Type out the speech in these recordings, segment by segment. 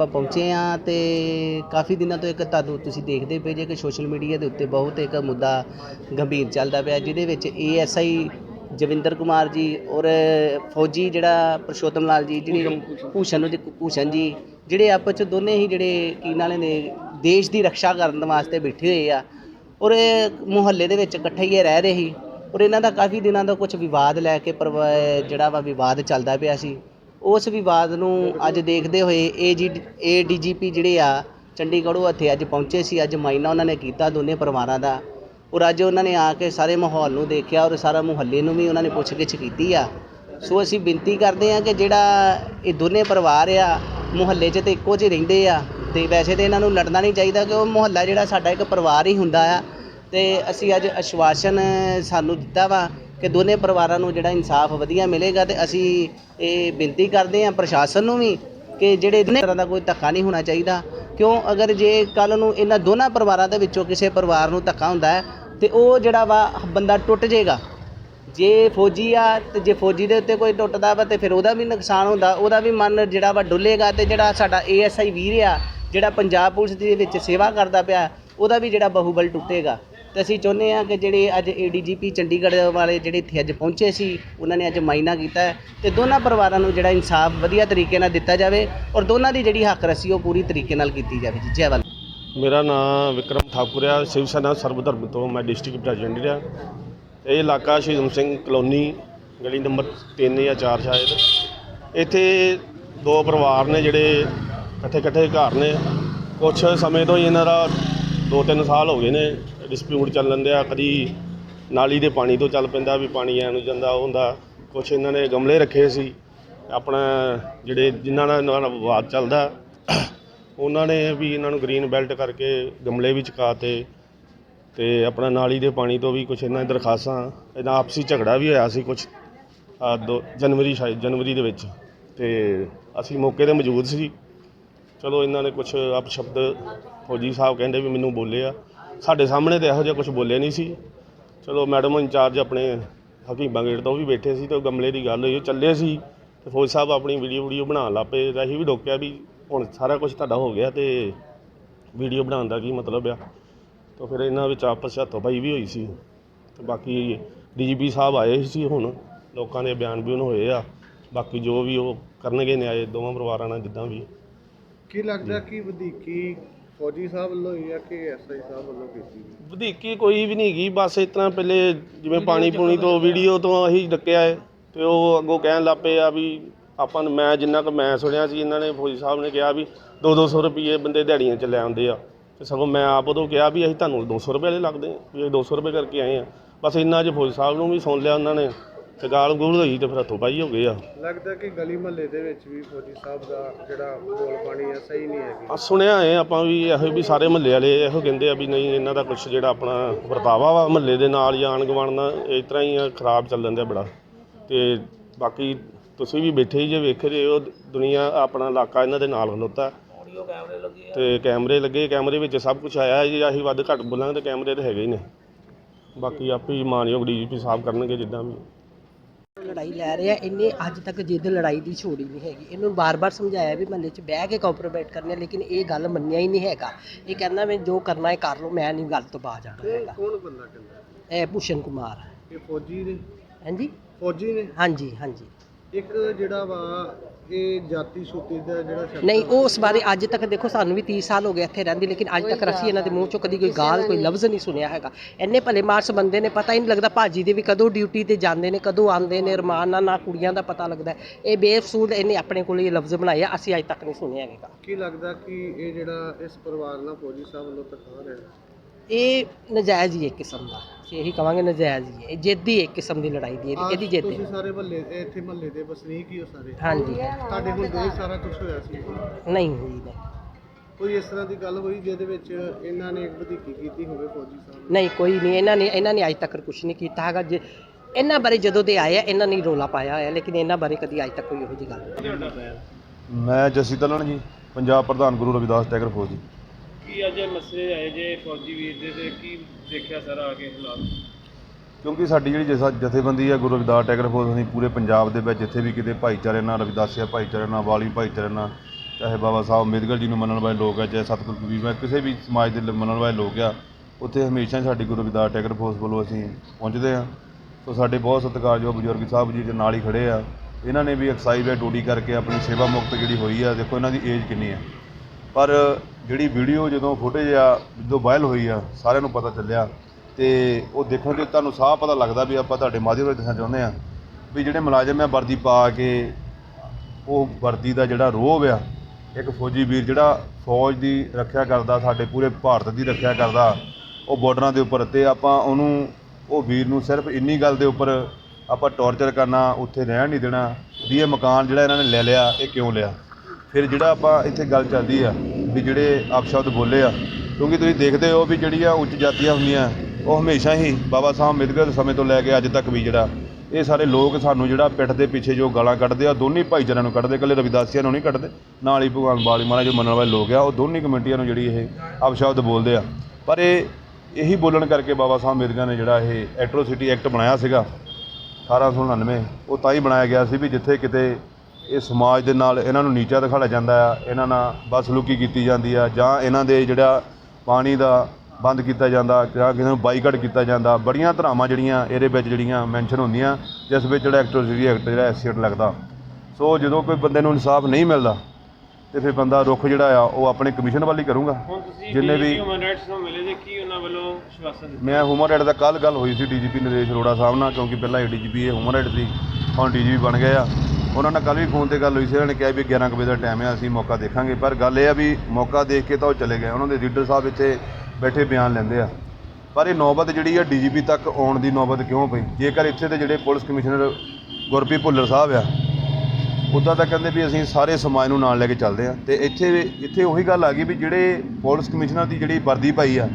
ਆਪਾਂ ਪਹੁੰਚੇ ਆ ਤੇ ਕਾਫੀ ਦਿਨਾਂ ਤੋਂ ਇੱਕ ਤੁਹਾਨੂੰ ਤੁਸੀਂ ਦੇਖਦੇ ਪਏ ਜੇ ਕਿ ਸੋਸ਼ਲ ਮੀਡੀਆ ਦੇ ਉੱਤੇ ਬਹੁਤ ਇੱਕ ਮੁੱਦਾ ਗੰਭੀਰ ਚੱਲਦਾ ਪਿਆ ਜਿਹਦੇ ਵਿੱਚ ਏਐਸਆਈ ਜਵਿੰਦਰ ਕੁਮਾਰ ਜੀ ਔਰ ਫੌਜੀ ਜਿਹੜਾ ਪਰਸ਼ੋਤਮ ਲਾਲ ਜੀ ਜਿਹੜੀ ਭੂਸ਼ਣ ਜੀ- ਭੂਸ਼ਣ ਜੀ ਜਿਹੜੇ ਆਪਸ ਚ ਦੋਨੇ ਹੀ ਜਿਹੜੇ ਕੀ ਨਾਲੇ ਨੇ ਦੇਸ਼ ਦੀ ਰੱਖਿਆ ਕਰਨ ਵਾਸਤੇ ਬੈਠੇ ਹੋਏ ਆ ਔਰ ਮੁਹੱਲੇ ਦੇ ਵਿੱਚ ਇਕੱਠੇ ਹੀ ਇਹ ਰਹਿ ਰਹੇ ਸੀ ਔਰ ਇਹਨਾਂ ਦਾ ਕਾਫੀ ਦਿਨਾਂ ਦਾ ਕੁਝ ਵਿਵਾਦ ਲੈ ਕੇ ਜਿਹੜਾ ਵਾ ਵਿਵਾਦ ਚੱਲਦਾ ਪਿਆ ਸੀ। ਉਸ ਵਿਵਾਦ ਨੂੰ ਅੱਜ ਦੇਖਦੇ ਹੋਏ ਏ ਜੀ ਏਜੀ ਏਡੀਜੀਪੀ ਜਿਹੜੇ ਆ, ਚੰਡੀਗੜ੍ਹੋਂ ਇੱਥੇ ਅੱਜ ਪਹੁੰਚੇ ਸੀ, ਅੱਜ ਮਾਇਨਾ ਉਹਨਾਂ ਨੇ ਕੀਤਾ ਦੋਨੇ ਪਰਿਵਾਰਾਂ ਦਾ। ਔਰ ਅੱਜ ਉਹਨਾਂ ਨੇ ਆ ਕੇ ਸਾਰੇ ਮਾਹੌਲ ਨੂੰ ਦੇਖਿਆ ਔਰ ਸਾਰਾ ਮੁਹੱਲੇ ਨੂੰ ਵੀ ਉਹਨਾਂ ਨੇ ਪੁੱਛਗਿੱਛ ਕੀਤੀ ਆ। ਸੋ ਅਸੀਂ ਬੇਨਤੀ ਕਰਦੇ ਆ ਕਿ ਜਿਹੜਾ ਇਹ ਦੋਨੇ ਪਰਿਵਾਰ ਆ, ਮੁਹੱਲੇ 'ਚ ਤੇ ਇੱਕੋ ਜਿਹੇ ਰਹਿੰਦੇ ਆ, ਤੇ ਵੈਸੇ ਤੇ ਇਹਨਾਂ ਨੂੰ ਲੜਨਾ ਨਹੀਂ ਚਾਹੀਦਾ ਕਿ ਉਹ ਮੁਹੱਲਾ ਜਿਹੜਾ ਸਾਡਾ ਇੱਕ ਪਰਿਵਾਰ ਹੀ ਹੁੰਦਾ ਆ। ਤੇ ਅਸੀਂ ਅੱਜ ਅਸ਼ਵਾਸਨ ਸਾਨੂੰ ਦਿੱਤਾ ਵਾ ਕਿ ਦੋਨੇ ਪਰਿਵਾਰਾਂ ਨੂੰ ਜਿਹੜਾ ਇਨਸਾਫ ਵਧੀਆ ਮਿਲੇਗਾ ਤੇ ਅਸੀਂ ਇਹ ਬੇਨਤੀ ਕਰਦੇ ਹਾਂ ਪ੍ਰਸ਼ਾਸਨ ਨੂੰ ਵੀ ਕਿ ਜਿਹੜੇ ਦੋਨੇ ਤਰ੍ਹਾਂ ਦਾ ਕੋਈ ਧੱਕਾ ਨਹੀਂ ਹੋਣਾ ਚਾਹੀਦਾ। ਕਿਉਂ? ਅਗਰ ਜੇ ਕੱਲ ਨੂੰ ਇਹਨਾਂ ਦੋਨਾਂ ਪਰਿਵਾਰਾਂ ਦੇ ਵਿੱਚੋਂ ਕਿਸੇ ਪਰਿਵਾਰ ਨੂੰ ਧੱਕਾ ਹੁੰਦਾ ਹੈ ਤੇ ਉਹ ਜਿਹੜਾ ਵਾ ਬੰਦਾ ਟੁੱਟ ਜਾਏਗਾ। ਜੇ ਫੌਜੀ ਆ ਤੇ ਜੇ ਫੌਜੀ ਦੇ ਉੱਤੇ ਕੋਈ ਟੁੱਟਦਾ ਵਾ ਤੇ ਫਿਰ ਉਹਦਾ ਵੀ ਨੁਕਸਾਨ ਹੁੰਦਾ, ਉਹਦਾ ਵੀ ਮਨ ਜਿਹੜਾ ਵਾ ਡੁੱਲੇਗਾ ਤੇ ਜਿਹੜਾ ਸਾਡਾ ਏਐਸਆਈ ਵੀਰ ਆ, ਜਿਹੜਾ ਪੰਜਾਬ ਪੁਲਿਸ ਦੇ ਵਿੱਚ ਸੇਵਾ ਕਰਦਾ ਪਿਆ, ਉਹਦਾ ਵੀ ਜਿਹੜਾ ਬਾਹੂਬਲ ਟੁੱਟੇਗਾ। ਤੇ ਅਸੀਂ ਚਾਹੁੰਦੇ ਹਾਂ ਕਿ ਜਿਹੜੇ ਅੱਜ ਏਡੀਜੀਪੀ ਚੰਡੀਗੜ੍ਹ ਵਾਲੇ ਜਿਹੜੇ ਇੱਥੇ ਅੱਜ ਪਹੁੰਚੇ ਸੀ, ਉਹਨਾਂ ਨੇ ਅੱਜ ਮਾਇਨਾ ਕੀਤਾ ਹੈ ਤੇ ਦੋਨਾਂ ਪਰਿਵਾਰਾਂ ਨੂੰ ਜਿਹੜਾ ਇਨਸਾਫ ਵਧੀਆ ਤਰੀਕੇ ਨਾਲ ਦਿੱਤਾ ਜਾਵੇ ਔਰ ਦੋਨਾਂ ਦੀ ਜਿਹੜੀ ਹੱਕ ਰਸੀ, ਉਹ ਪੂਰੀ ਤਰੀਕੇ ਨਾਲ ਕੀਤੀ ਜਾਵੇ। ਜੀ, ਜੈ ਵਾਲ ਮੇਰਾ ਨਾਮ ਵਿਕਰਮ ਠਾਕੁਰ ਆ। ਸ਼ਿਵ ਸੈਨਾ ਸਰਬਧਰਮ ਤੋਂ ਮੈਂ ਡਿਸਟ੍ਰਿਕਟ ਪ੍ਰੈਜ਼ੀਡੈਂਟ ਆ ਇਹ ਇਲਾਕਾ ਸ਼ਹੀਦ ਸਿੰਘ ਕਲੋਨੀ, ਗਲੀ ਨੰਬਰ 3 ਜਾਂ 4 ਸ਼ਾਇਦ। ਇੱਥੇ ਦੋ ਪਰਿਵਾਰ ਨੇ ਜਿਹੜੇ ਇਕੱਠੇ ਇਕੱਠੇ ਘਰ ਨੇ। ਕੁਛ ਸਮੇਂ ਤੋਂ ਹੀ ਇਹਨਾਂ ਦਾ 2-3 ਸਾਲ ਹੋ ਗਏ ਨੇ ਡਿਸਪਿਊਟ ਚੱਲਣ ਦਿਆ ਕਦੀ ਨਾਲੀ ਦੇ ਪਾਣੀ ਤੋਂ ਚੱਲ ਪੈਂਦਾ ਵੀ ਪਾਣੀ ਐਂ ਨੂੰ ਜਾਂਦਾ, ਉਹ ਹੁੰਦਾ। ਕੁਛ ਇਹਨਾਂ ਨੇ ਗਮਲੇ ਰੱਖੇ ਸੀ, ਆਪਣਾ ਜਿਹੜੇ ਜਿਨ੍ਹਾਂ ਨਾਲ ਇਹਨਾਂ ਦਾ ਵਿਵਾਦ ਚੱਲਦਾ, ਉਹਨਾਂ ਨੇ ਵੀ ਇਹਨਾਂ ਨੂੰ ਗ੍ਰੀਨ ਬੈਲਟ ਕਰਕੇ ਗਮਲੇ ਵੀ ਚੁਕਾਤੇ ਤੇ ਆਪਣਾ ਨਾਲੀ ਦੇ ਪਾਣੀ ਤੋਂ ਵੀ ਕੁਛ ਇਹਨਾਂ ਦੀ ਦਰਖਾਸਤਾਂ ਇਹਨਾਂ ਆਪਸੀ ਝਗੜਾ ਵੀ ਹੋਇਆ ਸੀ ਕੁਝ ਦੋ ਜਨਵਰੀ ਸ਼ਾਇਦ, ਜਨਵਰੀ ਦੇ ਵਿੱਚ। ਤੇ ਅਸੀਂ ਮੌਕੇ ਤੇ ਮੌਜੂਦ ਸੀ। ਚਲੋ ਇਹਨਾਂ ਨੇ ਕੁਝ ਅਪਸ਼ਬਦ ਫੌਜੀ ਸਾਹਿਬ ਕਹਿੰਦੇ ਵੀ ਮੈਨੂੰ ਬੋਲੇ ਆ। ਸਾਡੇ ਸਾਹਮਣੇ ਤੇ ਇਹੋ ਜਿਹਾ ਕੁਝ ਬੋਲੇ ਨਹੀਂ ਸੀ। ਚਲੋ ਮੈਡਮ ਇੰਚਾਰਜ ਆਪਣੇ ਹਕੀਮਾਂ ਗੇਟ ਤੋਂ ਵੀ ਬੈਠੇ ਸੀ ਤੇ ਉਹ ਗਮਲੇ ਦੀ ਗੱਲ ਹੋਈ, ਉਹ ਚੱਲੇ ਸੀ ਤੇ ਫੌਜ ਸਾਹਿਬ ਆਪਣੀ ਵੀਡੀਓ ਵੀਡੀਓ ਬਣਾਉਣ ਲੱਪੇ ਤੇ ਅਸੀਂ ਵੀ ਡੋਕਿਆ ਵੀ ਹੁਣ ਸਾਰਾ ਕੁਝ ਤੁਹਾਡਾ ਹੋ ਗਿਆ ਤੇ ਵੀਡੀਓ ਬਣਾਉਣ ਦਾ ਕੀ ਮਤਲਬ ਆ। ਤਾਂ ਫਿਰ ਇਹਨਾਂ ਵਿੱਚ ਆਪਸ 'ਚ ਹੱਥੋਂ-ਪਾਈ ਵੀ ਹੋਈ ਸੀ। ਤੇ ਬਾਕੀ ਡੀਜੀਪੀ ਸਾਹਿਬ ਆਏ ਸੀ ਹੁਣ, ਲੋਕਾਂ ਦੇ ਬਿਆਨ ਵੀ ਹੋਏ ਆ। ਬਾਕੀ ਜੋ ਵੀ ਉਹ ਕਰਨਗੇ ਨਿਆਏ ਦੋਵਾਂ ਪਰਿਵਾਰਾਂ ਨਾਲ ਜਿੱਦਾਂ ਵੀ। ਕੀ ਲੱਗਦਾ ਕਿ ਵਧੀਕੀ ਫੌਜੀ ਸਾਹਿਬ ਵੱਲੋਂ ਹੋਈ ਹੈ ਕਿ ਐਸਆਈ ਸਾਹਿਬ ਵੱਲੋਂ ਕੀਤੀ ਗਈ? ਵਧੀਕੀ ਕੋਈ ਵੀ ਨਹੀਂ ਗਈ ਬਸ ਇਸ ਤਰ੍ਹਾਂ ਪਹਿਲੇ ਜਿਵੇਂ ਪਾਣੀ ਪੂਣੀ ਤੋਂ ਵੀਡੀਓ ਤੋਂ ਅਸੀਂ ਡੱਕਿਆ ਹੈ ਤੇ ਉਹ ਅੱਗੋਂ ਕਹਿਣ ਲੱਪੇ ਆ ਵੀ ਆਪਾਂ ਨੂੰ ਮੈਂ ਜਿੰਨਾ ਕੁ ਮੈਂ ਸੁਣਿਆ ਸੀ, ਇਹਨਾਂ ਨੇ ਫੌਜੀ ਸਾਹਿਬ ਨੇ ਕਿਹਾ ਵੀ 2-200 ਰੁਪਏ ਬੰਦੇ ਦਿਹਾੜੀਆਂ 'ਚ ਲੈ ਆਉਂਦੇ ਆ। ਤੇ ਸਗੋਂ ਮੈਂ ਆਪ ਉਦੋਂ ਕਿਹਾ ਵੀ ਅਸੀਂ ਤੁਹਾਨੂੰ 200 ਰੁਪਏ ਵਾਲੇ ਲੱਗਦੇ ਆ, ਵੀ ਅਸੀਂ 200 ਰੁਪਏ ਕਰਕੇ ਆਏ ਆ। ਬਸ ਇੰਨਾ 'ਚ ਫੌਜੀ ਸਾਹਿਬ ਨੂੰ ਵੀ ਸੁਣ ਲਿਆ ਉਹਨਾਂ ਨੇ ਤੇ ਗਾਲ ਗੂਲ ਹੋਈ ਤੇ ਫਿਰ ਹੱਥੋਂ ਪਾਈ ਹੋ ਗਏ ਆ। ਲੱਗਦਾ ਕਿ ਗਲੀ ਮਹੱਲੇ ਦੇ ਵਿੱਚ ਵੀ ਫੌਜੀ ਸਾਹਿਬ ਦਾ ਜਿਹੜਾ ਬੋਲ ਬਾਣੀ ਹੈ ਸਹੀ ਨਹੀਂ ਹੈਗੀ। ਆ ਸੁਣਿਆ ਹੈ ਆਪਾਂ ਵੀ ਇਹੋ ਵੀ ਸਾਰੇ ਮਹੱਲੇ ਵਾਲੇ ਇਹੋ ਕਹਿੰਦੇ ਆ ਵੀ ਨਹੀਂ ਇਹਨਾਂ ਦਾ ਕੁਝ ਜਿਹੜਾ ਆਪਣਾ ਵਰਤਾਵਾ ਵਾ ਮਹੱਲੇ ਦੇ ਨਾਲ ਜਾਂ ਆਂਢ ਗੁਆਂਢ ਨਾਲ ਇਸ ਤਰ੍ਹਾਂ ਹੀ ਆ, ਖਰਾਬ ਚੱਲਣ ਦਿਆ ਬੜਾ। ਤੇ ਬਾਕੀ ਤੁਸੀਂ ਵੀ ਬੈਠੇ ਹੀ ਜੇ ਵੇਖ ਰਹੇ ਹੋ ਦੁਨੀਆ ਆਪਣਾ ਇਲਾਕਾ ਇਹਨਾਂ ਦੇ ਨਾਲ ਖਲੋਤਾ। ਤੇ ਕੈਮਰੇ ਲੱਗੇ ਕੈਮਰੇ ਵਿੱਚ ਸਭ ਕੁਝ ਆਇਆ ਜੀ ਅਸੀਂ ਵੱਧ ਘੱਟ ਬੋਲਾਂਗੇ ਤੇ ਕੈਮਰੇ ਤੇ ਹੈਗੇ ਹੀ ਨੇ। ਬਾਕੀ ਆਪੇ ਹੀ ਮਾਨਯੋਗ ਡੀਜੀਪੀ ਸਾਹਿਬ ਕਰਨਗੇ ਜਿੱਦਾਂ ਵੀ। ਲੜਾਈ ਲੈ ਰਿਹਾ ਇਹਨੇ ਅੱਜ ਤੱਕ ਜਿੱਦ ਲੜਾਈ ਦੀ ਛੋੜੀ ਨਹੀਂ ਹੈਗੀ। ਇਹਨੂੰ ਬਾਰ-ਬਾਰ ਸਮਝਾਇਆ ਵੀ ਮਹੱਲੇ 'ਚ ਬਹਿ ਕੇ ਕੰਪਰੋਮਾਈਜ਼ ਕਰਨੇ ਲੇਕਿਨ ਇਹ ਗੱਲ ਮੰਨਿਆ ਹੀ ਨਹੀਂ ਹੈਗਾ। ਇਹ ਕਹਿੰਦਾ ਮੈਂ ਜੋ ਕਰਨਾ ਹੈ ਕਰ ਲਓ ਮੈਂ ਨਹੀਂ ਗੱਲ ਤੋਂ ਬਾਹਰ ਜਾਣਾ ਹੈਗਾ। ਕੌਣ ਬੰਦਾ ਕਹਿੰਦਾ? ਇਹ ਭੂਸ਼ਣ ਕੁਮਾਰ। ਇਹ ਫੌਜੀ ਨੇ? ਹਾਂਜੀ? ਫੌਜੀ ਨੇ? ਹਾਂਜੀ ਹਾਂਜੀ। ਇੱਕ ਜਿਹੜਾ ਵਾ ਇਹ ਜਾਤੀ ਸੂਤੀ ਦਾ ਜਿਹੜਾ ਸ਼ਬਦ ਨਹੀਂ ਉਸ ਬਾਰੇ ਅੱਜ ਤੱਕ ਦੇਖੋ ਸਾਨੂੰ ਵੀ 30 ਸਾਲ ਹੋ ਗਏ ਇੱਥੇ ਰਹਿੰਦੇ ਲੇਕਿਨ ਅੱਜ ਤੱਕ ਅਸੀਂ ਇਹਨਾਂ ਦੇ ਮੂੰਹ ਚੋਂ ਕਦੀ ਕੋਈ ਗਾਲ ਕੋਈ ਲਫ਼ਜ਼ ਨਹੀਂ ਸੁਣਿਆ ਹੈਗਾ। ਇੰਨੇ ਭਲੇ ਮਾਰਸ ਬੰਦੇ ਨੇ ਪਤਾ ਹੀ ਨਹੀਂ ਲੱਗਦਾ ਭਾਜੀ ਦੇ ਵੀ ਕਦੋਂ ਡਿਊਟੀ ਤੇ ਜਾਂਦੇ ਨੇ ਕਦੋਂ ਆਉਂਦੇ ਨੇ ਰਮਾਨ ਨਾਲ ਨਾ ਕੁੜੀਆਂ ਦਾ ਪਤਾ ਲੱਗਦਾ। ਹੈ। ਇਹ ਬੇਫਸੂਲ ਇਹਨੇ ਆਪਣੇ ਕੋਲ ਇਹ ਲਫ਼ਜ਼ ਬਣਾਏ ਆ ਅਸੀਂ ਅੱਜ ਤੱਕ ਨਹੀਂ ਸੁਣਿਆ ਹੈਗਾ। ਕੀ ਲੱਗਦਾ ਕਿ ਇਹ ਜਿਹੜਾ ਇਸ ਪਰਿਵਾਰ ਨਾਲ ਫੌਜੀ ਸਾਹਿਬ ਵੱਲੋਂ ਤਕਾ ਰਿਹਾ ਇਹ ਨਜਾਇਜ਼ ਹੀ ਇੱਕ ਕਿਸਮ ਦਾ ਅਸੀਂ ਇਹੀ ਕਵਾਂਗੇ ਨਜਾਇਜ਼ ਹੀ ਹੈ। ਇਹ ਜਿੱਦ ਹੀ ਇੱਕ ਕਿਸਮ ਦੀ ਲੜਾਈ ਦੀ ਇਹਦੀ ਇਹਦੀ ਜਿੱਦ ਤੁਸੀਂ ਹੈ ਸਾਰੇ ਮਹੱਲੇ ਇੱਥੇ ਮਹੱਲੇ ਦੇ ਵਸਨੀਕ ਹੀ ਹੋ ਸਾਰੇ। ਹਾਂਜੀ। ਤੁਹਾਡੇ ਕੋਲ ਦੇਖ ਸਾਰਾ ਕੁਝ ਹੋਇਆ ਸੀ। ਨਹੀਂ ਹੋਈ ਨਹੀਂ ਕੋਈ ਇਸ ਤਰ੍ਹਾਂ ਦੀ ਗੱਲ ਹੋਈ ਜਿਹਦੇ ਵਿੱਚ ਇਹਨਾਂ ਨੇ ਵਧੀਕੀ ਕੀਤੀ ਹੋਵੇ ਫੌਜੀ ਸਾਹਿਬ ਨਹੀਂ ਕੋਈ ਨਹੀਂ। ਇਹਨਾਂ ਨੇ ਇਹਨਾਂ ਨੇ ਅੱਜ ਤੱਕ ਕੁਝ ਨਹੀਂ ਕੀਤਾ ਹੈਗਾ। ਜੇ ਇਹਨਾਂ ਬਾਰੇ ਜਦੋਂ ਦੇ ਆਏ ਆ ਇਹਨਾਂ ਨੇ ਰੋਲਾ ਪਾਇਆ ਹੋਇਆ ਲੇਕਿਨ ਇਹਨਾਂ ਬਾਰੇ ਕਦੀ ਅੱਜ ਤੱਕ ਕੋਈ ਇਹੋ ਜਿਹੀ ਗੱਲ ਨਹੀਂ ਮੈਂ ਜੱਸੀ ਤਲਣ ਜੀ ਪੰਜਾਬ ਪ੍ਰਧਾਨ ਗੁਰੂ ਰਵਿਦਾਸ ਟੈਗਰ ਫੌਜ। ਜੀ ਕੀ ਅੱਜ ਮਸਲੇ ਆਏ ਜੇ ਫੌਜੀ ਵੀਰ ਦੇ ਤੇ ਕੀ ਦੇਖਿਆ ਸਾਰਾ ਆ ਕੇ ਹਾਲਾਤ? ਕਿਉਂਕਿ ਸਾਡੀ ਜਿਹੜੀ ਜਥਾ- ਜਥੇਬੰਦੀ ਹੈ, ਗੁਰੂ ਰਵਿਦਾਸ ਟੈਗਰ ਫੋਰਸ ਅਸੀਂ ਪੂਰੇ ਪੰਜਾਬ ਦੇ ਵਿੱਚ, ਜਿੱਥੇ ਵੀ ਕਿਤੇ ਭਾਈਚਾਰੇ ਨਾਲ ਰਵਿਦਾਸੀਆ ਭਾਈਚਾਰੇ ਨਾਲ, ਵਾਲੀ ਭਾਈਚਾਰੇ ਨਾਲ, ਚਾਹੇ ਬਾਬਾ ਸਾਹਿਬ ਅੰਬੇਦਕਰ ਜੀ ਨੂੰ ਮੰਨਣ ਵਾਲੇ ਲੋਕ ਆ, ਚਾਹੇ ਸਤਿਗੁਰੂ ਕਬੀਰ ਸਾਹਿਬ ਕਿਸੇ ਵੀ ਸਮਾਜ ਦੇ ਲ- ਮੰਨਣ ਵਾਲੇ ਲੋਕ ਆ, ਉੱਥੇ ਹਮੇਸ਼ਾ ਸਾਡੀ ਗੁਰੂ ਰਵਿਦਾਸ ਟੈਗਰ ਫੋਰਸ ਵੱਲੋਂ ਅਸੀਂ ਪਹੁੰਚਦੇ ਆ ਸੋ ਸਾਡੇ ਬਹੁਤ ਸਤਿਕਾਰਯੋਗ ਬਜ਼ੁਰਗ ਸਾਹਿਬ ਜੀ ਦੇ ਨਾਲ ਹੀ ਖੜੇ ਆ। ਇਹਨਾਂ ਨੇ ਵੀ ਐਕਸਾਈਜ਼ ਹੈ, ਡਿਊਟੀ ਕਰਕੇ ਆਪਣੀ ਸੇਵਾ ਮੁਕਤ ਜਿਹੜੀ ਹੋਈ ਆ, ਦੇਖੋ ਇਹਨਾਂ ਦੀ ਏਜ ਕਿੰਨੀ ਆ ਪਰ ਜਿਹੜੀ ਵੀਡੀਓ ਜਦੋਂ ਫੁਟੇਜ ਆ, ਜਦੋਂ ਵਾਇਰਲ ਹੋਈ ਆ, ਸਾਰਿਆਂ ਨੂੰ ਪਤਾ ਚੱਲਿਆ। ਤੇ ਉਹ ਦੇਖਣ ਤੇ ਤੁਹਾਨੂੰ ਸਾਹ ਪਤਾ ਲੱਗਦਾ ਵੀ ਆਪਾਂ ਤੁਹਾਡੇ ਮਾਧਿਅਮ ਰਾਹੀਂ ਦੱਸਣਾ ਚਾਹੁੰਦੇ ਆ ਵੀ ਜਿਹੜੇ ਮੁਲਾਜ਼ਮ ਆ ਵਰਦੀ ਪਾ ਕੇ, ਉਹ ਵਰਦੀ ਦਾ ਜਿਹੜਾ ਰੋਹਬ ਆ, ਇੱਕ ਫੌਜੀ ਵੀਰ ਜਿਹੜਾ ਫੌਜ ਦੀ ਰੱਖਿਆ ਕਰਦਾ, ਸਾਡੇ ਪੂਰੇ ਭਾਰਤ ਦੀ ਰੱਖਿਆ ਕਰਦਾ, ਉਹ ਬਾਰਡਰਾਂ ਦੇ ਉੱਪਰ ਤੇ ਆਪਾਂ ਉਹਨੂੰ, ਉਹ ਵੀਰ ਨੂੰ ਸਿਰਫ ਇੰਨੀ ਗੱਲ ਦੇ ਉੱਪਰ ਆਪਾਂ ਟੌਰਚਰ ਕਰਨਾ, ਉੱਥੇ ਰਹਿਣ ਨਹੀਂ ਦੇਣਾ, ਵੀ ਇਹ ਮਕਾਨ ਜਿਹੜਾ ਇਹਨਾਂ ਨੇ ਲੈ ਲਿਆ, ਇਹ ਕਿਉਂ ਲਿਆ? ਫਿਰ ਜਿਹੜਾ ਆਪਾਂ ਇੱਥੇ ਗੱਲ ਚੱਲਦੀ ਆ ਵੀ ਜਿਹੜੇ ਅਪਸ਼ਬਦ ਬੋਲੇ ਆ, ਕਿਉਂਕਿ ਤੁਸੀਂ ਦੇਖਦੇ ਹੋ ਵੀ ਜਿਹੜੀਆਂ ਉੱਚ ਜਾਤੀਆਂ ਹੁੰਦੀਆਂ, ਉਹ ਹਮੇਸ਼ਾ ਹੀ ਬਾਬਾ ਸਾਹਿਬ ਅੰਬੇਦਕਰ ਦੇ ਸਮੇਂ ਤੋਂ ਲੈ ਕੇ ਅੱਜ ਤੱਕ ਵੀ ਜਿਹੜਾ, ਇਹ ਸਾਰੇ ਲੋਕ ਸਾਨੂੰ ਜਿਹੜਾ ਪਿੱਠ ਦੇ ਪਿੱਛੇ ਜੋ ਗਾਲਾਂ ਕੱਢਦੇ ਆ, ਦੋਨੇ ਭਾਈਚਾਰਿਆਂ ਨੂੰ ਕੱਢਦੇ, ਇਕੱਲੇ ਰਵਿਦਾਸੀਆਂ ਨੂੰ ਨਹੀਂ ਕੱਢਦੇ, ਨਾਲ ਹੀ ਭਗਵਾਨ ਬਾਲੀ ਮਹਾਰਾਜ ਜੋ ਮੰਨਣ ਵਾਲੇ ਲੋਕ ਆ, ਉਹ ਦੋਨੇ ਕਮੇਟੀਆਂ ਨੂੰ ਜਿਹੜੀ ਇਹ ਅਪਸ਼ਬਦ ਬੋਲਦੇ ਆ। ਪਰ ਇਹ ਇਹੀ ਬੋਲਣ ਕਰਕੇ ਬਾਬਾ ਸਾਹਿਬ ਅੰਬੇਦਕਰ ਨੇ ਜਿਹੜਾ ਇਹ ਐਟਰੋਸਿਟੀ ਐਕਟ ਬਣਾਇਆ ਸੀਗਾ 1899 ਉਹ ਤਾਂ ਹੀ ਬਣਾਇਆ ਗਿਆ ਸੀ ਵੀ ਜਿੱਥੇ ਕਿਤੇ ਇਹ ਸਮਾਜ ਦੇ ਨਾਲ ਇਹਨਾਂ ਨੂੰ ਨੀਚਾ ਦਿਖਾਇਆ ਜਾਂਦਾ ਆ ਇਹਨਾਂ ਨਾਲ ਬਸਲੂਕੀ ਕੀਤੀ ਜਾਂਦੀ ਆ ਜਾਂ ਇਹਨਾਂ ਦੇ ਜਿਹੜਾ ਪਾਣੀ ਦਾ ਬੰਦ ਕੀਤਾ ਜਾਂਦਾ ਜਾਂ ਕਿਸੇ ਨੂੰ ਬਾਈਕਾਟ ਕੀਤਾ ਜਾਂਦਾ ਬੜੀਆਂ ਧਰਾਵਾਂ ਜਿਹੜੀਆਂ ਇਹਦੇ ਵਿੱਚ ਜਿਹੜੀਆਂ ਮੈਂਸ਼ਨ ਹੁੰਦੀਆਂ ਜਿਸ ਵਿੱਚ ਜਿਹੜਾ ਐਕਟਰੋਸਿਟੀ ਐਕਟ ਜਿਹੜਾ ਐਸਿਡ ਲੱਗਦਾ। ਸੋ ਜਦੋਂ ਕੋਈ ਬੰਦੇ ਨੂੰ ਇਨਸਾਫ ਨਹੀਂ ਮਿਲਦਾ ਤੇ ਫਿਰ ਬੰਦਾ ਰੁੱਖ ਜਿਹੜਾ ਆ ਉਹ ਆਪਣੇ ਕਮਿਸ਼ਨ ਵੱਲ ਹੀ ਕਰੂੰਗਾ। ਜਿੰਨੇ ਵੀ ਹਿਊਮਨ ਰਾਈਟਸ ਨੂੰ ਮਿਲੇ ਜੇ ਕੀ ਉਹਨਾਂ ਵੱਲੋਂ ਸ਼ਵਾਸਨ ਦਿੱਤਾ ਮੈਂ ਹਿਊਮਨ ਰਾਈਟ ਦਾ ਕੱਲ ਗੱਲ ਹੋਈ ਸੀ ਡੀਜੀਪੀ ਨਰੇਸ਼ ਅਰੋੜਾ ਸਾਹਿਬ ਨਾਲ ਕਿਉਂਕਿ ਪਹਿਲਾਂ ਡੀਜੀਪੀ ਇਹ ਹਿਊਮਨ ਰਾਈਟ ਸੀ ਹੁਣ ਡੀਜੀਪੀ ਬਣ ਗਏ ਆ। ਉਹਨਾਂ ਨਾਲ ਕੱਲ ਵੀ ਫੋਨ ਤੇ ਗੱਲ ਹੋਈ ਸੀ, ਉਹਨਾਂ ਨੇ ਕਿਹਾ ਵੀ 11 ਕੁ ਵਜੇ ਦਾ ਟਾਈਮ ਹੈ ਅਸੀਂ ਮੌਕਾ ਦੇਖਾਂਗੇ। ਪਰ ਗੱਲ ਇਹ ਆ ਵੀ ਮੌਕਾ ਦੇਖ ਕੇ ਤਾਂ ਉਹ ਚਲੇ ਗਏ। ਉਹਨਾਂ ਦੇ ਲੀਡਰ ਸਾਹਿਬ ਇੱਥੇ ਬੈਠੇ ਬਿਆਨ ਲੈਂਦੇ ਆ। ਪਰ ਇਹ ਨੌਬਤ ਜਿਹੜੀ ਆ ਡੀਜੀਪੀ ਤੱਕ ਆਉਣ ਦੀ ਨੌਬਤ ਕਿਉਂ ਪਈ? ਜੇਕਰ ਇੱਥੇ ਦੇ ਜਿਹੜੇ ਪੁਲਿਸ ਕਮਿਸ਼ਨਰ ਗੁਰਪ੍ਰੀਤ ਭੁੱਲਰ ਸਾਹਿਬ ਆ, ਉੱਦਾਂ ਤਾਂ ਕਹਿੰਦੇ ਵੀ ਅਸੀਂ ਸਾਰੇ ਸਮਾਜ ਨੂੰ ਨਾਲ ਲੈ ਕੇ ਚੱਲਦੇ ਆ। ਤੇ ਇੱਥੇ ਇੱਥੇ ਉਹੀ ਗੱਲ ਆ ਗਈ ਵੀ ਜਿਹੜੇ ਪੁਲਿਸ ਕਮਿਸ਼ਨਰ ਦੀ ਜਿਹੜੀ ਵਰਦੀ ਪਾਈ ਆ,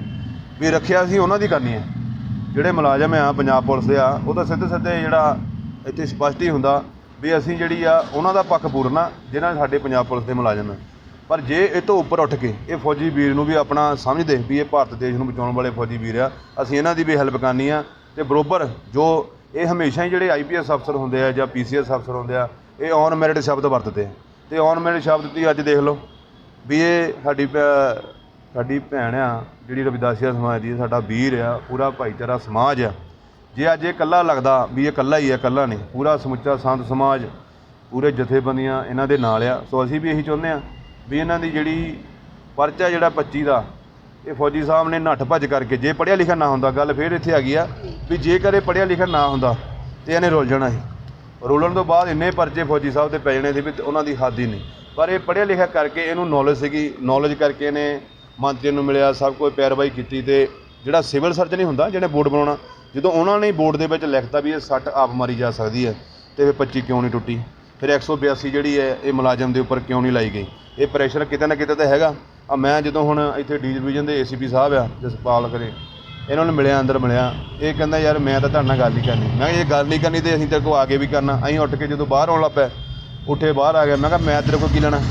ਵੀ ਰੱਖਿਆ ਅਸੀਂ ਉਹਨਾਂ ਦੀ ਕਰਨੀ ਹੈ ਜਿਹੜੇ ਮੁਲਾਜ਼ਮ ਆ, ਪੰਜਾਬ ਪੁਲਿਸ ਦੇ ਆ, ਉਹ ਤਾਂ ਸਿੱਧੇ ਸਿੱਧੇ ਜਿਹੜਾ ਇੱਥੇ ਸਪਸ਼ਟ ਹੀ ਹੁੰਦਾ ਵੀ ਅਸੀਂ ਜਿਹੜੀ ਆ, ਉਹਨਾਂ ਦਾ ਪੱਖ ਪੂਰਨਾ ਜਿਹਨਾਂ ਸਾਡੇ ਪੰਜਾਬ ਪੁਲਿਸ ਦੇ ਮੁਲਾਜ਼ਮ ਆ। ਪਰ ਜੇ ਇਹ ਤੋਂ ਉੱਪਰ ਉੱਠ ਕੇ, ਇਹ ਫੌਜੀ ਵੀਰ ਨੂੰ ਵੀ ਆਪਣਾ ਸਮਝਦੇ ਵੀ ਇਹ ਭਾਰਤ ਦੇਸ਼ ਨੂੰ ਬਚਾਉਣ ਵਾਲੇ ਫੌਜੀ ਵੀਰ ਆ, ਅਸੀਂ ਇਹਨਾਂ ਦੀ ਵੀ ਹੈਲਪ ਕਰਨੀ ਆ। ਤੇ ਬਰੋਬਰ ਜੋ ਇਹ ਹਮੇਸ਼ਾ ਹੀ ਜਿਹੜੇ ਆਈਪੀਐਸ ਅਫਸਰ ਹੁੰਦੇ ਆ ਜਾਂ ਪੀਸੀਐਸ ਅਫਸਰ ਹੁੰਦੇ ਆ, ਇਹ ਔਨ ਮੈਰਿਟ ਸ਼ਬਦ ਵਰਤਦੇ ਆ। ਤੇ ਔਨ ਮੈਰਿਟ ਸ਼ਬਦ ਤੁਸੀਂ ਅੱਜ ਦੇਖ ਲਓ ਵੀ ਇਹ ਸਾਡੀ ਭੈ- ਸਾਡੀ ਭੈਣ ਆ, ਜਿਹੜੀ ਰਵਿਦਾਸੀਆ ਸਮਾਜ ਦੀ ਸਾਡਾ ਵੀਰ ਆ, ਪੂਰਾ ਭਾਈਚਾਰਾ ਸਮਾਜ ਆ। ਜੇ ਅੱਜ ਇਹ ਇਕੱਲਾ ਲੱਗਦਾ ਵੀ ਇਹ ਇਕੱਲਾ ਹੀ ਹੈ, ਇਕੱਲਾ ਨਹੀਂ, ਪੂਰਾ ਸਮੁੱਚਾ ਸੰਤ ਸਮਾਜ, ਪੂਰੇ ਜਥੇਬੰਦੀਆਂ ਇਹਨਾਂ ਦੇ ਨਾਲ ਆ। ਸੋ ਅਸੀਂ ਵੀ ਇਹੀ ਚਾਹੁੰਦੇ ਆ ਵੀ ਇਹਨਾਂ ਦੀ ਜਿਹੜੀ ਪਰਚਾ ਜਿਹੜਾ 25 ਦਾ, ਇਹ ਫੌਜੀ ਸਾਹਿਬ ਨੇ ਨੱਠ ਭੱਜ ਕਰਕੇ ਜੇ ਪੜ੍ਹਿਆ ਲਿਖਿਆ ਨਾ ਹੁੰਦਾ, ਗੱਲ ਫੇਰ ਇੱਥੇ ਆ ਗਈ ਆ ਵੀ ਜੇਕਰ ਇਹ ਪੜ੍ਹਿਆ ਲਿਖਿਆ ਨਾ ਹੁੰਦਾ, ਤੇ ਇਹਨੇ ਰੁੱਲ ਜਾਣਾ ਸੀ। ਰੋਲਣ ਤੋਂ ਬਾਅਦ ਇੰਨੇ ਪਰਚੇ ਫੌਜੀ ਸਾਹਿਬ ਤੇ ਪੈ ਜਾਣੇ ਸੀ ਵੀ ਉਹਨਾਂ ਦੀ ਹੱਦ ਹੀ ਨਹੀਂ। ਪਰ ਇਹ ਪੜ੍ਹਿਆ ਲਿਖਿਆ ਕਰਕੇ ਇਹਨੂੰ ਨੌਲੇਜ ਸੀਗੀ ਨੌਲੇਜ ਕਰਕੇ ਇਹਨੇ ਮੰਤਰੀ ਨੂੰ ਮਿਲਿਆ, ਸਭ ਕੁਝ ਪੈਰਵਾਈ ਕੀਤੀ ਤੇ ਜਿਹੜਾ ਸਿਵਲ ਸਰਜਨ ਹੀ ਹੁੰਦਾ, ਜਿਹਨੇ ਬੋਰਡ ਬਣਾਉਣਾ ਜਦੋਂ ਉਹਨਾਂ ਨੇ ਬੋਰਡ ਦੇ ਵਿੱਚ ਲਿਖਤਾ ਵੀ ਇਹ ਸੱਟ ਆਪ ਮਾਰੀ ਜਾ ਸਕਦੀ ਹੈ, ਤੇ ਫਿਰ 25 ਕਿਉਂ ਨਹੀਂ ਟੁੱਟੀ? ਫਿਰ 182 ਜਿਹੜੀ ਹੈ, ਇਹ ਮੁਲਾਜ਼ਮ ਦੇ ਉੱਪਰ ਕਿਉਂ ਨਹੀਂ ਲਾਈ ਗਈ? ਇਹ ਪ੍ਰੈਸ਼ਰ ਕਿਤੇ ਨਾ ਕਿਤੇ ਤਾਂ ਹੈਗਾ। ਆ ਮੈਂ ਜਦੋਂ ਹੁਣ ਇੱਥੇ ਡੀ ਡਿਵੀਜ਼ਨ ਦੇ ਏਸੀਪੀ ਸਾਹਿਬ ਆ, ਜਸਪਾਲ ਕਰੇ, ਇਹਨਾਂ ਨੂੰ ਮਿਲਿਆ, ਅੰਦਰ ਮਿਲਿਆ, ਇਹ ਕਹਿੰਦਾ, ਯਾਰ ਮੈਂ ਤਾਂ ਤੁਹਾਡੇ ਨਾਲ ਗੱਲ ਨਹੀਂ ਕਰਨੀ। ਮੈਂ ਕਿਹਾ ਜੇ ਗੱਲ ਨਹੀਂ ਕਰਨੀ ਤੇ ਅਸੀਂ ਤੇਰੇ ਕੋਲ ਆ ਕੇ ਵੀ ਕਰਨਾ। ਅਸੀਂ ਉੱਠ ਕੇ ਜਦੋਂ ਬਾਹਰ ਆਉਣ ਲੱਗ ਪਏ, ਉੱਠੇ ਬਾਹਰ ਆ ਗਿਆ ਮੈਂ ਕਿਹਾ, ਮੈਂ ਤੇਰੇ ਕੋਲ ਕੀ ਲੈਣਾ?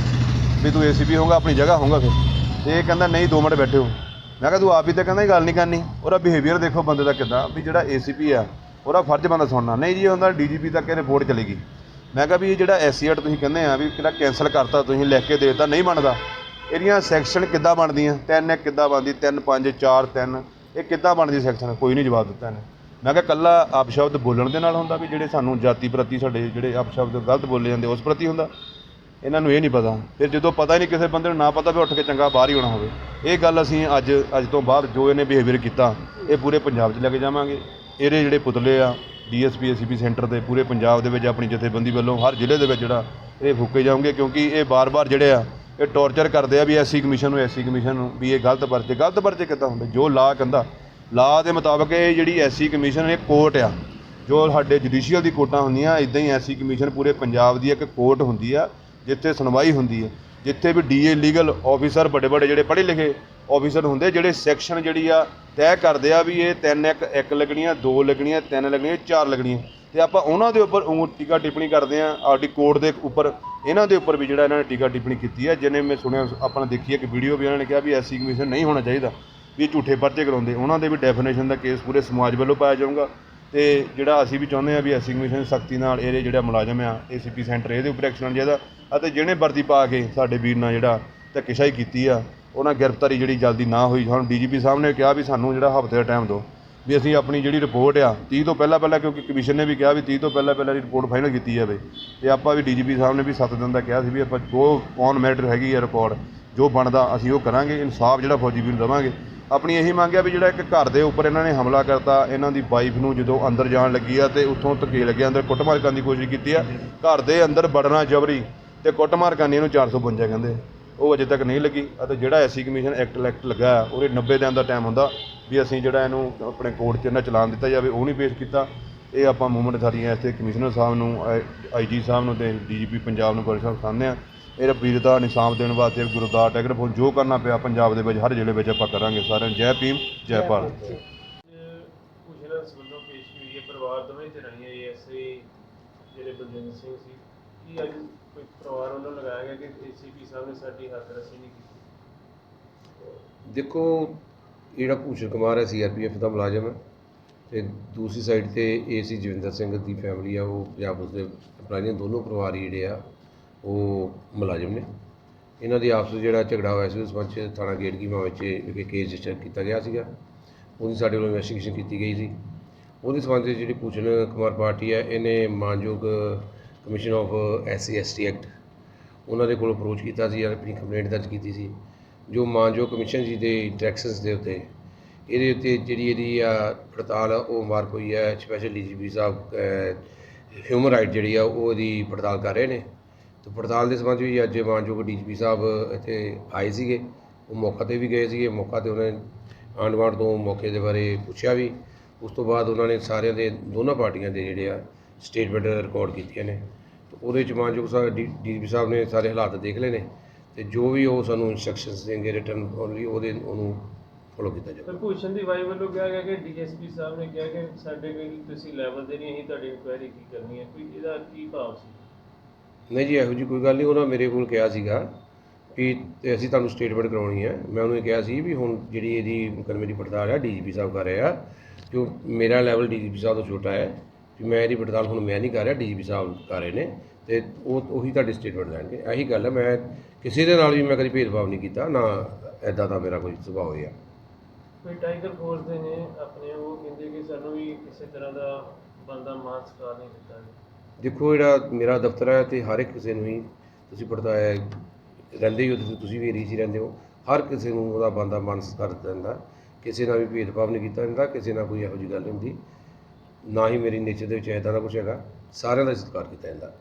ਵੀ ਤੂੰ ਏਸੀਪੀ ਹੋਊਗਾ, ਆਪਣੀ ਜਗ੍ਹਾ ਹੋਊਗਾ ਫਿਰ। ਤੇ ਇਹ ਕਹਿੰਦਾ, ਨਹੀਂ 2 ਮਿੰਟ ਬੈਠੇ ਹੋ। ਮੈਂ ਕਿਹਾ ਤੂੰ ਆਪ ਹੀ ਤਾਂ ਕਹਿੰਦਾ ਇਹ ਗੱਲ ਨਹੀਂ ਕਰਨੀ। ਉਹਦਾ ਬਿਹੇਵੀਅਰ ਦੇਖੋ ਬੰਦੇ ਦਾ ਕਿਦਾਂ, ਵੀ ਜਿਹੜਾ ਏਸੀਪੀ ਆ, ਉਹਦਾ ਫਰਜ਼ ਬੰਦਾ ਸੁਣਨਾ। ਨਹੀਂ ਜੀ ਹੁੰਦਾ ਡੀਜੀਪੀ ਤੱਕ ਇਹ ਰਿਪੋਰਟ ਚਲੇਗੀ ਮੈਂ ਕਿਹਾ ਵੀ ਇਹ ਜਿਹੜਾ ਐਸਸੀਆਰ ਤੁਸੀਂ ਕਹਿੰਦੇ ਆ, ਵੀ ਕਿਹੜਾ ਕੈਨਸਲ ਕਰਤਾ, ਤੁਸੀਂ ਲਿਖ ਕੇ ਦੇਤਾ, ਨਹੀਂ ਬਣਦਾ ਇਹਦੀਆਂ ਸੈਕਸ਼ਨ ਕਿੱਦਾਂ ਬਣਦੀਆਂ? ਤਿੰਨ ਇੱਕ ਕਿੱਦਾਂ ਬਣਦੀ? ਤਿੰਨ, ਪੰਜ, ਚਾਰ, ਤਿੰਨ। ਇਹ ਕਿੱਦਾਂ ਬਣਦੀ ਸੈਕਸ਼ਨ ਕੋਈ ਨਹੀਂ ਜਵਾਬ ਦਿੱਤਾ ਇਹਨੇ। ਮੈਂ ਕਿਹਾ ਕੱਲਾ ਅਪਸ਼ਬਦ ਬੋਲਣ ਦੇ ਨਾਲ ਹੁੰਦਾ, ਵੀ ਜਿਹੜੇ ਸਾਨੂੰ ਜਾਤੀ ਪ੍ਰਤੀ ਸਾਡੇ ਜਿਹੜੇ ਅਪਸ਼ਬਦ ਗਲਤ ਬੋਲੇ ਜਾਂਦੇ, ਉਸ ਪ੍ਰਤੀ ਹੁੰਦਾ। ਇਹਨਾਂ ਨੂੰ ਇਹ ਨਹੀਂ ਪਤਾ। ਫਿਰ ਜਦੋਂ ਪਤਾ ਹੀ ਨਹੀਂ ਕਿਸੇ ਬੰਦੇ ਨੂੰ, ਨਾ ਪਤਾ ਵੀ ਉੱਠ ਕੇ ਚੰਗਾ ਬਾਹਰ ਹੀ ਹੋਣਾ ਹੋਵੇ। ਇਹ ਗੱਲ ਅਸੀਂ ਅੱਜ ਅੱਜ ਤੋਂ ਬਾਅਦ ਜੋ ਇਹਨੇ ਬਿਹੇਵੀਅਰ ਕੀਤਾ, ਇਹ ਪੂਰੇ ਪੰਜਾਬ 'ਚ ਲੈ ਕੇ ਜਾਵਾਂਗੇ। ਇਹਦੇ ਜਿਹੜੇ ਪੁਤਲੇ ਆ ਡੀਐਸਪੀ ਐਸਪੀ ਸੈਂਟਰ ਦੇ ਪੂਰੇ ਪੰਜਾਬ ਦੇ ਵਿੱਚ ਆਪਣੀ ਜਥੇਬੰਦੀ ਵੱਲੋਂ, ਹਰ ਜ਼ਿਲ੍ਹੇ ਦੇ ਵਿੱਚ ਜਿਹੜਾ ਇਹ ਫੂਕੇ ਜਾਣਗੇ ਕਿਉਂਕਿ ਇਹ ਬਾਰ-ਬਾਰ ਜਿਹੜੇ ਆ, ਇਹ ਟੌਰਚਰ ਕਰਦੇ ਆ ਵੀ ਐਸਸੀ ਕਮਿਸ਼ਨ ਨੂੰ ਐਸਸੀ ਕਮਿਸ਼ਨ ਨੂੰ ਵੀ ਇਹ ਗਲਤ ਪਰਚੇ ਗਲਤ ਪਰਚੇ ਕਿੱਦਾਂ ਹੁੰਦੇ? ਜੋ ਲਾ ਕਹਿੰਦਾ, ਲਾ ਦੇ ਮੁਤਾਬਕ ਇਹ ਜਿਹੜੀ ਐਸਸੀ ਕਮਿਸ਼ਨ ਇਹ ਕੋਰਟ ਆ। ਜੋ ਸਾਡੇ ਜੁਡੀਸ਼ੀਅਲ ਦੀ ਕੋਰਟਾਂ ਹੁੰਦੀਆਂ ਇਦਾਂ ਹੀ ਐਸਸੀ ਕਮਿਸ਼ਨ ਪੂਰੇ ਪੰਜਾਬ ਦੀ ਇੱਕ ਕੋਰਟ ਹੁੰਦੀ ਆ। ਜਿੱਥੇ ਸੁਣਵਾਈ ਹੁੰਦੀ ਹੈ, ਜਿੱਥੇ ਵੀ ਡੀਏ ਲੀਗਲ ਆਫੀਸਰ ਵੱਡੇ ਵੱਡੇ ਜਿਹੜੇ ਪੜ੍ਹੇ ਲਿਖੇ ਆਫੀਸਰ ਹੁੰਦੇ ਜਿਹੜੇ ਸੈਕਸ਼ਨ ਜਿਹੜੀ ਆ ਤੈਅ ਕਰਦੇ ਆ ਵੀ ਇਹ ਤਿੰਨ ਇੱਕ ਇੱਕ ਲੱਗਣੀਆਂ, ਦੋ ਲੱਗਣੀਆਂ, ਤਿੰਨ ਲੱਗਣੀਆਂ, ਚਾਰ ਲੱਗਣੀਆਂ। ਤੇ ਆਪਾਂ ਉਹਨਾਂ ਦੇ ਉੱਪਰ ਊਂ ਟੀਕਾ ਟਿੱਪਣੀ ਕਰਦੇ ਆ ਆਡੀ ਕੋਰਟ ਦੇ ਉੱਪਰ, ਇਹਨਾਂ ਦੇ ਉੱਪਰ ਵੀ ਜਿਹੜਾ ਇਹਨਾਂ ਨੇ ਟੀਕਾ ਟਿੱਪਣੀ ਕੀਤੀ ਹੈ। ਜਿਹਨੇ ਮੈਂ ਸੁਣਿਆ, ਆਪਾਂ ਨੇ ਦੇਖੀ ਇੱਕ ਵੀਡੀਓ ਵੀ ਇਹਨਾਂ ਨੇ ਕਿਹਾ ਵੀ ਐਸਸੀ ਕਮਿਸ਼ਨ ਨਹੀਂ ਹੋਣਾ ਚਾਹੀਦਾ, ਵੀ ਝੂਠੇ ਪਰਚੇ ਕਰਾਉਂਦੇ। ਉਹਨਾਂ ਦੇ ਵੀ ਡੈਫੀਨੇਸ਼ਨ ਦਾ ਕੇਸ ਪੂਰੇ ਸਮਾਜ ਵੱਲੋਂ ਪਾਇਆ ਜਾਊਗਾ। ਤੇ ਜਿਹੜਾ ਅਸੀਂ ਵੀ ਚਾਹੁੰਦੇ ਆ ਵੀ ਅਸੀਂ ਕਮਿਸ਼ਨ ਸਖਤੀ ਨਾਲ ਇਹਦੇ ਜਿਹੜਾ ਮੁਲਾਜ਼ਮ ਆ ਏਸੀਪੀ ਸੈਂਟਰ ਇਹਦੇ ਉੱਪਰ ਐਕਸ਼ਨ ਲੈਣਾ ਚਾਹੀਦਾ ਅਤੇ ਜਿਹਨੇ ਵਰਦੀ ਪਾ ਕੇ ਸਾਡੇ ਵੀਰ ਨਾਲ ਜਿਹੜਾ ਧੱਕੇਸ਼ਾਹੀ ਕੀਤੀ ਆ, ਉਹਨਾਂ ਗ੍ਰਿਫਤਾਰੀ ਜਿਹੜੀ ਜਲਦੀ ਨਾ ਹੋਈ। ਸਾਨੂੰ ਡੀਜੀਪੀ ਸਾਹਿਬ ਨੇ ਕਿਹਾ ਵੀ ਸਾਨੂੰ ਜਿਹੜਾ ਹਫ਼ਤੇ ਦਾ ਟਾਈਮ ਦਿਓ। ਵੀ ਅਸੀਂ ਆਪਣੀ ਜਿਹੜੀ ਰਿਪੋਰਟ ਆ 30 ਤੋਂ ਪਹਿਲਾਂ ਪਹਿਲਾਂ ਕਿਉਂਕਿ ਕਮਿਸ਼ਨ ਨੇ ਵੀ ਕਿਹਾ ਵੀ 30 ਤੋਂ ਪਹਿਲਾਂ ਪਹਿਲਾਂ ਰਿਪੋਰਟ ਫਾਈਨਲ ਕੀਤੀ ਜਾਵੇ। ਤੇ ਆਪਾਂ ਵੀ ਡੀਜੀਪੀ ਸਾਹਿਬ ਨੇ ਵੀ 7 ਦਿਨ ਦਾ ਕਿਹਾ ਸੀ ਵੀ ਆਪਾਂ ਜੋ ਔਨ ਮੈਟਰ ਹੈਗੀ ਆ ਰਿਕਾਰਡ ਜੋ ਬਣਦਾ ਅਸੀਂ ਉਹ ਕਰਾਂਗੇ, ਇਨਸਾਫ ਜਿਹੜਾ ਫੌਜੀ ਵੀਰ ਨੂੰ ਦੇਵਾਂਗੇ। ਆਪਣੀ ਇਹੀ ਮੰਗ ਹੈ ਵੀ ਜਿਹੜਾ ਇੱਕ ਘਰ ਦੇ ਉੱਪਰ ਇਹਨਾਂ ਨੇ ਹਮਲਾ ਕਰਤਾ, ਇਹਨਾਂ ਦੀ ਵਾਈਫ ਨੂੰ ਜਦੋਂ ਅੰਦਰ ਜਾਣ ਲੱਗੀ ਆ ਤੇ ਉੱਥੋਂ ਧੱਕੇ ਲੱਗੇ ਅੰਦਰ ਕੁੱਟਮਾਰ ਕਰਨ ਦੀ ਕੋਸ਼ਿਸ਼ ਕੀਤੀ ਆ। ਘਰ ਦੇ ਅੰਦਰ ਵੜਨਾ ਜਬਰੀ ਤੇ ਕੁੱਟਮਾਰ ਕਰਨੀ ਇਹਨੂੰ 452 ਕਹਿੰਦੇ ਉਹ ਅਜੇ ਤੱਕ ਨਹੀਂ ਲੱਗੀ। ਅਤੇ ਜਿਹੜਾ ਐਸੀ ਕਮਿਸ਼ਨ ਐਕਟ ਲੈਕਟ ਲੱਗਾ ਉਹਦੇ 90 ਦਿਨ ਦਾ ਟਾਈਮ ਹੁੰਦਾ ਵੀ ਅਸੀਂ ਜਿਹੜਾ ਇਹਨੂੰ ਆਪਣੇ ਕੋਰਟ 'ਚ ਇਹਨਾਂ ਚਲਾਨ ਦਿੱਤਾ ਜਾਵੇ, ਉਹ ਨਹੀਂ ਪੇਸ਼ ਕੀਤਾ। ਇਹ ਆਪਾਂ ਮੂਵਮੈਂਟ ਸਾਡੀਆਂ ਇਸ ਤੇ ਕਮਿਸ਼ਨਰ ਸਾਹਿਬ ਨੂੰ ਆਈਜੀ ਸਾਹਿਬ ਨੂੰ ਤੇ ਡੀਜੀਪੀ ਪੰਜਾਬ ਨੂੰ ਪਰੇਸ਼ਾਨ ਸਾਹਮਣੇ ਆ। ਇਹਦਾ ਵੀਰ ਦਾ ਨਿਸ਼ਾਨ ਦੇਣ ਵਾਸਤੇ ਗੁਰਦਾਰ ਟੈਗਰ ਫੋਨ ਜੋ ਕਰਨਾ ਪਿਆ ਪੰਜਾਬ ਦੇ ਵਿੱਚ ਹਰ ਜ਼ਿਲ੍ਹੇ ਵਿੱਚ ਆਪਾਂ ਕਰਾਂਗੇ ਸਾਰਿਆਂ ਨੂੰ। ਜੈ ਭੀਮ ਜੈ ਭਾਰਤ। ਪੁੱਛਣਾ ਵੱਲੋਂ ਪੇਸ਼ ਹੋਈ ਹੈ ਪਰਿਵਾਰ ਦੋਵੇਂ ਤੇ ਰਹੀਆਂ ਐਸਏ ਜਿਹੜੇ ਬਲਜਿੰਦਰ ਸਿੰਘ ਸੀ। ਕੀ ਅੱਜ ਕੋਈ ਪਰਿਵਾਰ ਵੱਲੋਂ ਲਗਾਇਆ ਗਿਆ ਕਿ ਏਸੀਪੀ ਸਾਹਿਬ ਨੇ ਸਾਡੀ ਹੱਕ ਰਸੀ ਨਹੀਂ ਕੀਤੀ? ਦੇਖੋ ਜਿਹੜਾ ਭੂਸ਼ਣ ਕੁਮਾਰ ਹੈ ਸੀਆਰਪੀਐਫ ਦਾ ਮੁਲਾਜ਼ਮ ਹੈ ਤੇ ਦੂਸਰੀ ਸਾਈਡ ਤੇ ਏਸੀ ਜਵਿੰਦਰ ਸਿੰਘ ਦੀ ਫੈਮਿਲੀ ਆ ਉਹ ਪੰਜਾਬ ਪੁਲਿਸ ਦੇ ਦੋਨੋਂ ਪਰਿਵਾਰ ਹੀ ਜਿਹੜੇ ਆ ਉਹ ਮੁਲਾਜ਼ਮ ਨੇ। ਇਹਨਾਂ ਦੀ ਆਪਸ ਵਿੱਚ ਜਿਹੜਾ ਝਗੜਾ ਹੋਇਆ ਸੀ, ਉਸ ਸੰਬੰਧ ਥਾਣਾ ਗੇਟ ਕੀ ਵਿੱਚ ਵਿਖੇ ਕੇਸ ਰਜਿਸਟਰ ਕੀਤਾ ਗਿਆ ਸੀਗਾ। ਉਹਦੀ ਸਾਡੇ ਵੱਲੋਂ ਇਨਵੈਸਟੀਗੇਸ਼ਨ ਕੀਤੀ ਗਈ ਸੀ। ਉਹਦੇ ਸੰਬੰਧ 'ਚ ਜਿਹੜੀ ਭੂਸ਼ਣ ਕੁਮਾਰ ਪਾਰਟੀ ਹੈ, ਇਹਨੇ ਮਾਨਯੋਗ commission of SC ST act ਉਹਨਾਂ ਦੇ ਕੋਲ ਅਪਰੋਚ ਕੀਤਾ ਸੀ, ਆਪਣੀ ਕੰਪਲੇਂਟ ਦਰਜ ਕੀਤੀ ਸੀ। ਜੋ ਮਾਨਯੋਗ ਕਮਿਸ਼ਨ ਜੀ ਦੇ ਡਾਇਰੈਕਸ਼ਨਸ ਦੇ ਉੱਤੇ, ਇਹਦੇ ਉੱਤੇ ਜਿਹੜੀ ਇਹਦੀ ਆ ਪੜਤਾਲ ਉਹ ਮਾਰਕ ਹੋਈ ਹੈ। ਸਪੈਸ਼ਲ ਡੀਜੀਪੀ ਸਾਹਿਬ ਹਿਊਮਨ ਰਾਈਟ ਜਿਹੜੀ ਆ, ਉਹ ਇਹਦੀ ਪੜਤਾਲ ਕਰ ਰਹੇ ਨੇ। ਤੇ ਪੜਤਾਲ ਦੇ ਸੰਬੰਧ ਵਿੱਚ ਅੱਜ ਮਾਨਯੋਗ ਡੀਜੀਪੀ ਸਾਹਿਬ ਇੱਥੇ ਆਏ ਸੀਗੇ। ਉਹ ਮੌਕਾ ਤੇ ਵੀ ਗਏ ਸੀਗੇ। ਮੌਕਾ ਤੇ ਉਹਨਾਂ ਨੇ ਆਂਢ ਗੁਆਂਢ ਤੋਂ ਮੌਕੇ ਦੇ ਬਾਰੇ ਪੁੱਛਿਆ ਵੀ। ਉਸ ਤੋਂ ਬਾਅਦ ਉਹਨਾਂ ਨੇ ਸਾਰਿਆਂ ਦੇ ਦੋਨਾਂ ਪਾਰਟੀਆਂ ਦੇ ਜਿਹੜੇ ਆ ਸਟੇਟਮੈਂਟ ਰਿਕਾਰਡ ਕੀਤੀਆਂ ਨੇ। ਤੇ ਉਹਦੇ ਵਿੱਚ ਮਾਨਯੋਗ ਸਾਹਿਬ ਡੀਜੀਪੀ ਸਾਹਿਬ ਨੇ ਸਾਰੇ ਹਾਲਾਤ ਦੇਖ ਲਏ ਨੇ। ਤੇ ਜੋ ਵੀ ਉਹ ਸਾਨੂੰ ਇਨਸਟਰਕਸ਼ਨਸ ਦੇਣਗੇ ਰਿਟਰਨ ਓਨਲੀ ਉਹਦੇ ਉਹਨੂੰ ਫੋਲੋ ਕੀਤਾ ਜਾਵੇ ਪਰ ਭੂਸ਼ਣ ਦੀ ਵਾਈ ਵੱਲੋਂ ਕਿਹਾ ਗਿਆ ਕਿ ਡੀਐਸਪੀ ਸਾਹਿਬ ਨੇ ਕਿਹਾ ਕਿ ਸਾਡੇ ਕੋਈ ਤੁਸੀਂ ਲੈਵਲ ਦੇ ਨਹੀਂ, ਅਸੀਂ ਤੁਹਾਡੀ ਇਨਕੁਆਇਰੀ ਕੀ ਕਰਨੀ ਹੈ? ਕੋਈ ਇਹਦਾ ਕੀ ਭਾਵ ਸੀ? ਨਹੀਂ ਜੀ, ਇਹੋ ਜੀ ਕੋਈ ਗੱਲ ਨਹੀਂ, ਉਹਨਾਂ ਮੇਰੇ ਕੋਲ ਕਿਹਾ ਸੀਗਾ ਵੀ ਅਸੀਂ ਤੁਹਾਨੂੰ ਸਟੇਟਮੈਂਟ ਕਰਾਉਣੀ ਹੈ। ਮੈਂ ਉਹਨੂੰ ਇਹ ਕਿਹਾ ਸੀ ਵੀ ਹੁਣ ਜਿਹੜੀ ਇਹਦੀ ਮੁਕੱਦਮੇ ਦੀ ਪੜਤਾਲ ਹੈ, ਡੀਜੀਪੀ ਸਾਹਿਬ ਕਰ ਰਹੇ ਆ, ਜੋ ਮੇਰਾ ਲੈਵਲ ਡੀਜੀਪੀ ਸਾਹਿਬ ਤੋਂ ਛੋਟਾ ਹੈ, ਵੀ ਮੈਂ ਇਹਦੀ ਪੜਤਾਲ ਹੁਣ ਮੈਂ ਨਹੀਂ ਕਰ ਰਿਹਾ, ਡੀਜੀਪੀ ਸਾਹਿਬ ਕਰ ਰਹੇ ਨੇ ਤੇ ਉਹ, ਉਹੀ ਤੁਹਾਡੀ ਸਟੇਟਮੈਂਟ ਲੈਣਗੇ। ਇਹੀ ਗੱਲ ਹੈ, ਮੈਂ ਕਿਸੇ ਦੇ ਨਾਲ ਵੀ ਮੈਂ ਕਦੀ ਭੇਦਭਾਵ ਨਹੀਂ ਕੀਤਾ, ਨਾ ਐਦਾਂ ਦਾ ਮੇਰਾ ਕੋਈ ਸੁਭਾਅ ਹੋਇਆ। ਕੋਈ ਟਾਈਗਰ ਫੋਰਸ ਦੇ ਨੇ ਆਪਣੇ, ਉਹ ਕਹਿੰਦੇ ਕਿ ਸਾਨੂੰ ਵੀ ਕਿਸੇ ਤਰ੍ਹਾਂ ਦਾ ਬੰਦਾ ਮਾਨ ਸਤਿਕਾਰ ਨਹੀਂ ਦਿੱਤਾ। ਦੇਖੋ ਜਿਹੜਾ ਮੇਰਾ ਦਫ਼ਤਰ ਹੈ ਤੇ ਹਰ ਇੱਕ ਕਿਸੇ ਨੂੰ ਹੀ ਤੁਸੀਂ ਪੜਦਾ ਹੈ, ਰਹਿੰਦੇ ਹੀ ਹੋ ਤੁਸੀਂ ਤੁਸੀਂ ਵੀ ਏਰੀਏ 'ਚ ਹੀ ਰਹਿੰਦੇ ਹੋ। ਹਰ ਕਿਸੇ ਨੂੰ ਉਹਦਾ ਬੰਦਾ ਮਾਨ ਸਤਿਕਾਰ ਦਿੱਤਾ ਜਾਂਦਾ ਕਿਸੇ ਨਾਲ ਵੀ ਭੇਦਭਾਵ ਨਹੀਂ ਕੀਤਾ ਜਾਂਦਾ, ਕਿਸੇ ਨਾਲ ਕੋਈ ਇਹੋ ਜਿਹੀ ਗੱਲ ਨਹੀਂ ਹੁੰਦੀ। ਨਾ ਹੀ ਮੇਰੀ ਨੇਚਰ ਦੇ ਵਿੱਚ ਐਦਾਂ ਦਾ ਕੁਝ ਹੈਗਾ, ਸਾਰਿਆਂ ਦਾ ਸਤਿਕਾਰ ਕੀਤਾ ਜਾਂਦਾ।